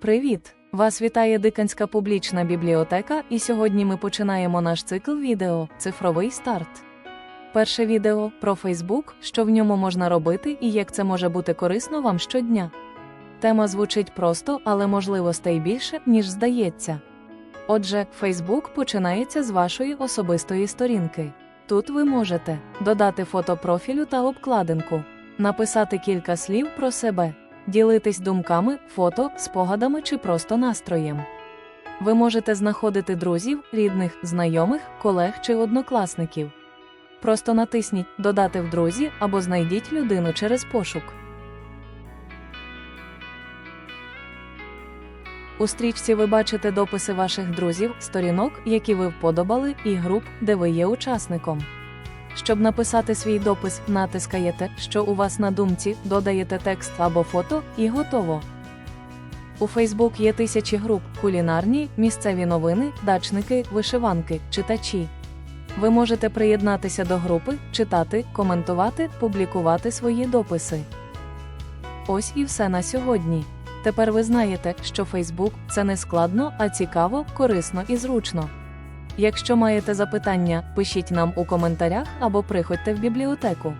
Привіт! Вас вітає Диканська публічна бібліотека, і сьогодні ми починаємо наш цикл відео Цифровий старт. Перше відео про Фейсбук, що в ньому можна робити і як це може бути корисно вам щодня. Тема звучить просто, але можливостей більше, ніж здається. Отже, Фейсбук починається з вашої особистої сторінки. Тут ви можете додати фото профілю та обкладинку, написати кілька слів про себе, ділитись думками, фото, спогадами чи просто настроєм. Ви можете знаходити друзів, рідних, знайомих, колег чи однокласників. Просто натисніть Додати в друзі або знайдіть людину через пошук. У стрічці ви бачите дописи ваших друзів, сторінок, які ви вподобали, і груп, де ви є учасником. Щоб написати свій допис, натискаєте, що у вас на думці, додаєте текст або фото, і готово. У Фейсбук є тисячі груп: кулінарні, місцеві новини, дачники, вишиванки, читачі. Ви можете приєднатися до групи, читати, коментувати, публікувати свої дописи. Ось і все на сьогодні. Тепер ви знаєте, що Фейсбук це не складно, а цікаво, корисно і зручно. Якщо маєте запитання, пишіть нам у коментарях або приходьте в бібліотеку.